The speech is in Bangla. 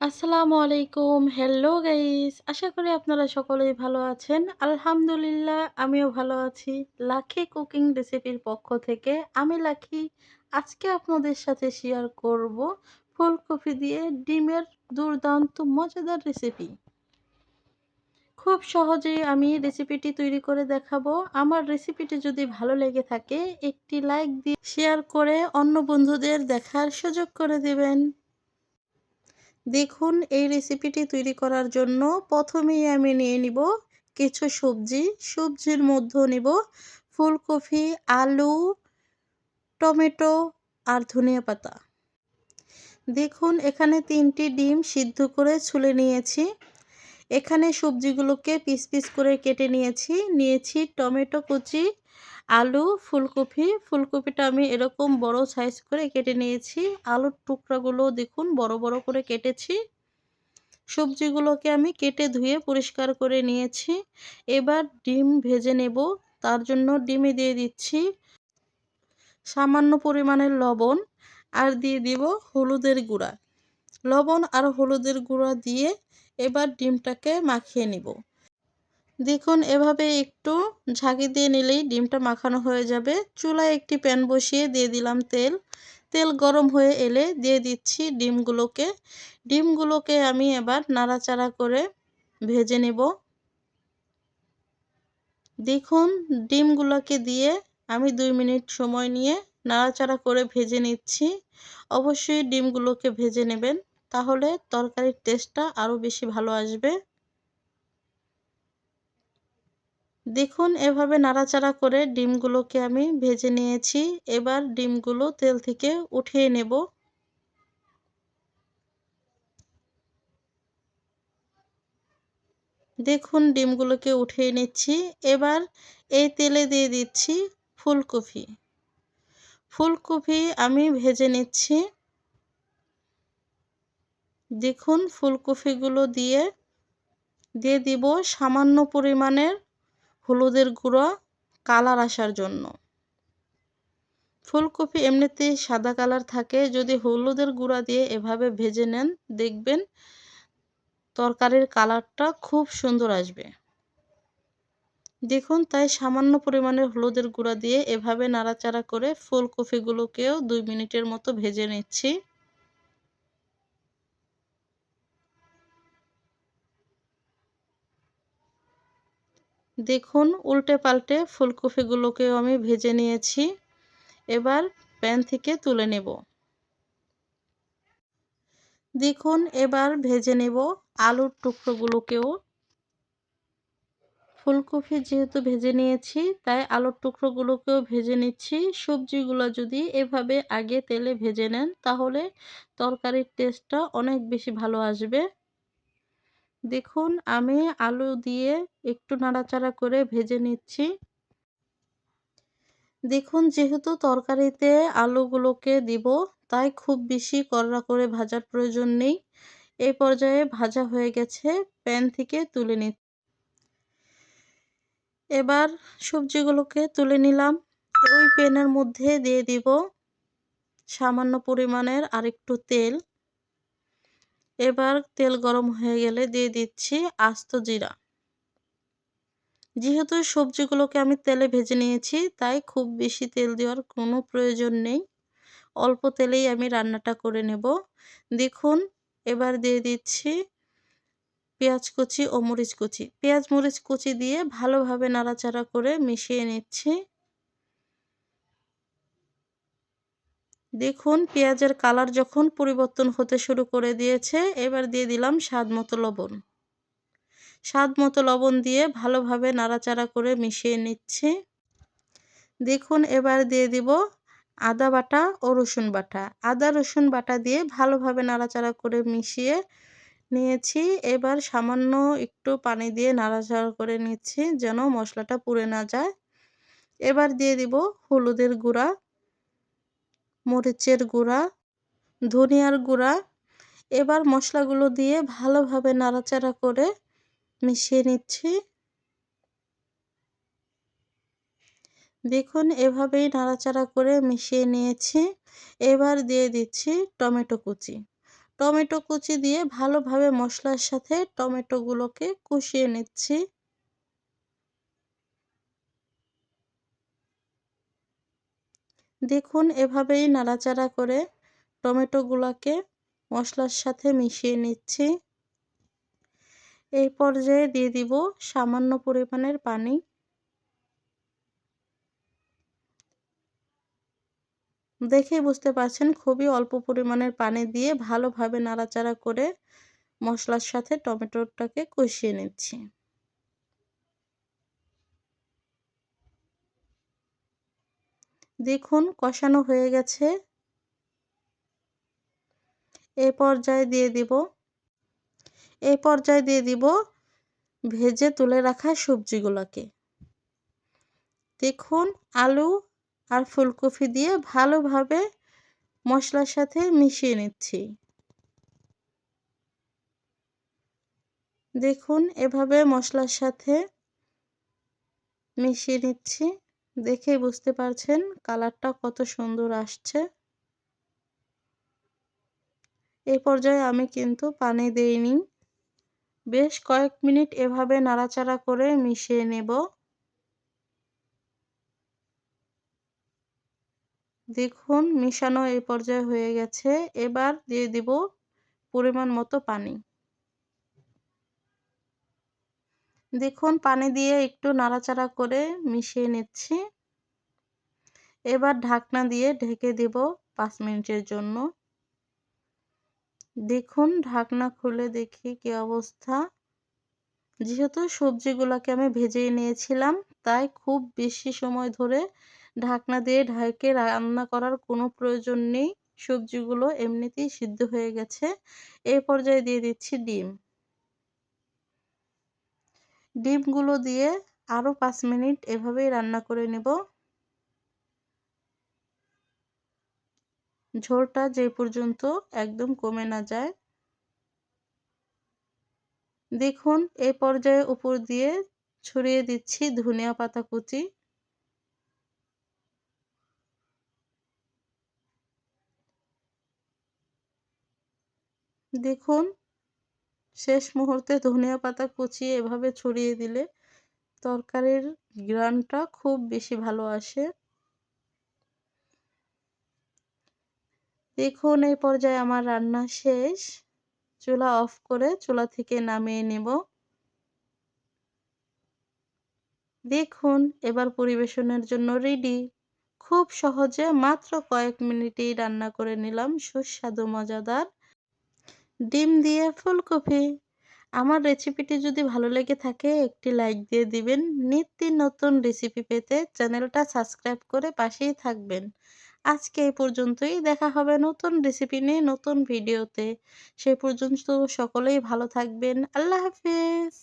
আসসালামু আলাইকুম। হ্যালো গাইস আশা করি আপনারা সকলেই ভালো আছেন। আলহামদুলিল্লাহ, আমিও ভালো আছি। লাখি কুকিং রেসিপির পক্ষ থেকে আমি লাখি আজকে আপনাদের সাথে শেয়ার করব ফুলকপি দিয়ে ডিমের দুর্দান্ত, মজাদার রেসিপি খুব সহজেই আমি রেসিপিটি তৈরি করে দেখাবো। আমার রেসিপিটি যদি ভালো লেগে থাকে, একটি লাইক দিয়ে শেয়ার করে অন্য বন্ধুদের দেখার সুযোগ করে দেবেন। দেখুন, এই রেসিপিটি তৈরি করার জন্য প্রথমেই আমি নিয়ে নিব কিছু সবজি। সবজির মধ্যে নিব ফুলকপি, আলু, টমেটো আর ধনিয়া পাতা। দেখুন, এখানে তিনটি ডিম সিদ্ধ করে ছুলে নিয়েছি। এখানে সবজিগুলোকে পিস পিস করে কেটে নিয়েছি। নিয়েছি টমেটো কুচি, আলু, ফুলকপি। ফুলকপিটা আমি এরকম বড় সাইজ করে কেটে নিয়েছি। আলুর টুকরাগুলো দেখুন বড় বড় করে কেটেছি। সবজিগুলোকে আমি কেটে ধুয়ে পরিষ্কার করে নিয়েছি। এবার ডিম ভেজে নেব। তার জন্য ডিমে দিয়ে দিচ্ছি। সামান্য পরিমাণের লবণ আর দিয়ে দিব হলুদের গুঁড়া। লবণ আর হলুদের গুঁড়া দিয়ে এবার ডিমটাকে মাখিয়ে নিব। দেখুন, এভাবে একটু ঝাঁকি দিয়ে নিলেই ডিমটা মাখানো হয়ে যাবে। চুলায় একটি প্যান বসিয়ে দিয়ে দিলাম তেল। তেল গরম হয়ে এলে দিয়ে দিচ্ছি ডিমগুলোকে। ডিমগুলোকে আমি এবার নাড়াচাড়া করে ভেজে নেব। দেখুন, ডিমগুলোকে দিয়ে আমি দুই মিনিট সময় নিয়ে নাড়াচাড়া করে ভেজে নিচ্ছি। অবশ্যই ডিমগুলোকে ভেজে নেবেন। তাহলে তরকারির টেস্টটা আরও বেশি ভালো আসবে। দেখুন, এভাবে নাড়াচাড়া করে ডিমগুলোকে আমি ভেজে নিয়েছি। এবার ডিমগুলো তেল থেকে উঠিয়ে নেব। দেখুন, ডিমগুলোকে উঠিয়ে নিচ্ছি। এবার এই তেলে দিয়ে দিচ্ছি ফুলকপি। ফুলকপি আমি ভেজে নিচ্ছি। দেখুন, ফুলকপিগুলো দিয়ে দিয়ে দিব সামান্য পরিমাণের হলুদের গুঁড়ো কালার আসার জন্য। ফুলকপি এমনিতেই সাদা কালার থাকে, যদি হলুদের গুঁড়া দিয়ে এভাবে ভেজে নেন, দেখবেন তরকারির কালারটা খুব সুন্দর আসবে। দেখুন, তাই সামান্য পরিমাণের হলুদের গুঁড়া দিয়ে এভাবে নাড়াচাড়া করে ফুলকপিগুলোকেও দুই মিনিটের মতো ভেজে নিচ্ছি। দেখুন উল্টে পাল্টে ফুলকপিগুলোকেও আমি ভেজে নিয়েছি। এবার প্যান থেকে তুলে নেব। দেখুন, এবার ভেজে নেব আলুর টুকরোগুলোকেও। ফুলকপি যেহেতু ভেজে নিয়েছি, তাই আলুর টুকরোগুলোকেও ভেজে নিচ্ছি। সবজিগুলো যদি এভাবে আগে তেলে ভেজে নেন, তাহলে তরকারির টেস্টটা অনেক বেশি ভালো আসবে। দেখুন, আমি আলু দিয়ে একটু নাড়াচাড়া করে ভেজে নিচ্ছি। দেখুন, যেহেতু তরকারিতে আলুগুলোকে দিব, তাই খুব বেশি কড়া করে ভাজার প্রয়োজন নেই। এই পর্যায়ে ভাজা হয়ে গেছে, প্যান থেকে তুলে নি এবার সবজিগুলোকে তুলে নিলাম। ওই প্যানের মধ্যে দিয়ে দিব সামান্য পরিমাণের আরেকটু তেল। এবার তেল গরম হয়ে গেলে দিয়ে দিচ্ছি আস্ত জিরা। যেহেতু সবজিগুলোকে আমি তেলে ভেজে নিয়েছি, তাই খুব বেশি তেল দেওয়ার কোনো প্রয়োজন নেই। অল্প তেলেই আমি রান্নাটা করে নেব। দেখুন, এবার দিয়ে দিচ্ছি পেঁয়াজ কুচি ও মরিচ কুচি। পেঁয়াজ, মরিচ কুচি দিয়ে ভালোভাবে নাড়াচাড়া করে মিশিয়ে নিচ্ছি। দেখুন, পেঁয়াজের কালার যখন পরিবর্তন হতে শুরু করে দিয়েছে, এবার দিয়ে দিলাম স্বাদ মতো লবণ। স্বাদ মতো লবণ দিয়ে ভালোভাবে নাড়াচাড়া করে মিশিয়ে নিচ্ছি। দেখুন, এবার দিয়ে দিব আদা বাটা ও রসুন বাটা। আদা, রসুন বাটা দিয়ে ভালোভাবে নাড়াচাড়া করে মিশিয়ে নিয়েছি। এবার সামান্য একটু পানি দিয়ে নাড়াচাড়া করে নিচ্ছি যেন মশলাটা পুড়ে না যায়। এবার দিয়ে দিব হলুদের গুঁড়া। মরিচের গুঁড়া, ধনিয়ার গুঁড়া, এবার মশলাগুলো দিয়ে ভালোভাবে নাড়াচাড়া করে মিশিয়ে নিচ্ছি। দেখুন, এভাবেই নাড়াচাড়া করে মিশিয়ে নিয়েছি। এবার দিয়ে দিচ্ছি টমেটো কুচি। টমেটো কুচি দিয়ে ভালোভাবে মশলার সাথে টমেটোগুলোকে কষিয়ে নিচ্ছি। দেখুন, এভাবেই নাড়াচাড়া করে টমেটোগুলোকে মশলার সাথে মিশিয়ে নিচ্ছি। এই পর্যায়ে দিয়ে দিব সামান্য পরিমাণের পানি। দেখেই বুঝতে পারছেন, খুবই অল্প পরিমাণের পানি দিয়ে ভালোভাবে নাড়াচাড়া করে মশলার সাথে টমেটোটাকে কষিয়ে নিচ্ছি। দেখুন, কষানো হয়ে গেছে। এ পর্যায়ে দিয়ে দিব, এ পর্যায়ে দিয়ে দিব ভেজে তুলে রাখা সবজিগুলোকে। দেখুন, আলু আর ফুলকপি দিয়ে ভালোভাবে মশলার সাথে মিশিয়ে নিচ্ছি। দেখুন, এভাবে মশলার সাথে মিশিয়ে নিচ্ছি। দেখেই বুঝতে পারছেন কালারটা কত সুন্দর আসছে। এই পর্যায়ে আমি কিন্তু পানি দেইনি। বেশ কয়েক মিনিট এভাবে নাড়াচাড়া করে মিশিয়ে নেব। দেখুন, মিশানো এই পর্যায়ে হয়ে গেছে। এবার দিয়ে দিব পরিমাণ মতো পানি। দেখুন, পানি দিয়ে একটু নাড়াচাড়া করে মিশিয়ে নিচ্ছি। এবার ঢাকনা দিয়ে ঢেকে দেব পাঁচ মিনিটের জন্য। দেখুন, ঢাকনা খুলে দেখি কি অবস্থা। যেহেতু সবজিগুলোকে আমি ভেজে নিয়েছিলাম, তাই খুব বেশি সময় ধরে ঢাকনা দিয়ে ঢাকে রান্না করার কোনো প্রয়োজন নেই। সবজিগুলো এমনিতেই সিদ্ধ হয়ে গেছে। এই পর্যায়ে দিয়ে দিচ্ছি ডিম। ডিমগুলো দিয়ে আরও পাঁচ মিনিট এভাবেই রান্না করে নেব। ঝোলটা যে পর্যন্ত একদম কমে না যায়। দেখুন এই পর্যায়ে উপর দিয়ে ছড়িয়ে দিচ্ছি ধনিয়া পাতা কুচি। দেখুন শেষ মুহূর্তে ধনিয়া পাতা কুচিয়ে এভাবে ছড়িয়ে দিলে তরকারির গ্রানটা খুব বেশি ভালো আসে। দেখুন, এই পর্যায়ে আমার রান্না শেষ। চুলা অফ করে চুলা থেকে নামিয়ে নেব। দেখুন, এবার পরিবেশনের জন্য রেডি খুব সহজে মাত্র কয়েক মিনিটেই রান্না করে নিলাম। সুস্বাদু, মজাদার। ডিম দিয়ে ফুলকপি। আমার রেসিপিটি যদি ভালো লেগে থাকে, একটি লাইক দিয়ে দিবেন। নিত্য নতুন রেসিপি পেতে চ্যানেলটা সাবস্ক্রাইব করে পাশেই থাকবেন। আজকে এই পর্যন্তই। দেখা হবে নতুন রেসিপি নিয়ে নতুন ভিডিওতে। সে পর্যন্ত সকলেই ভালো থাকবেন। আল্লাহ হাফেজ।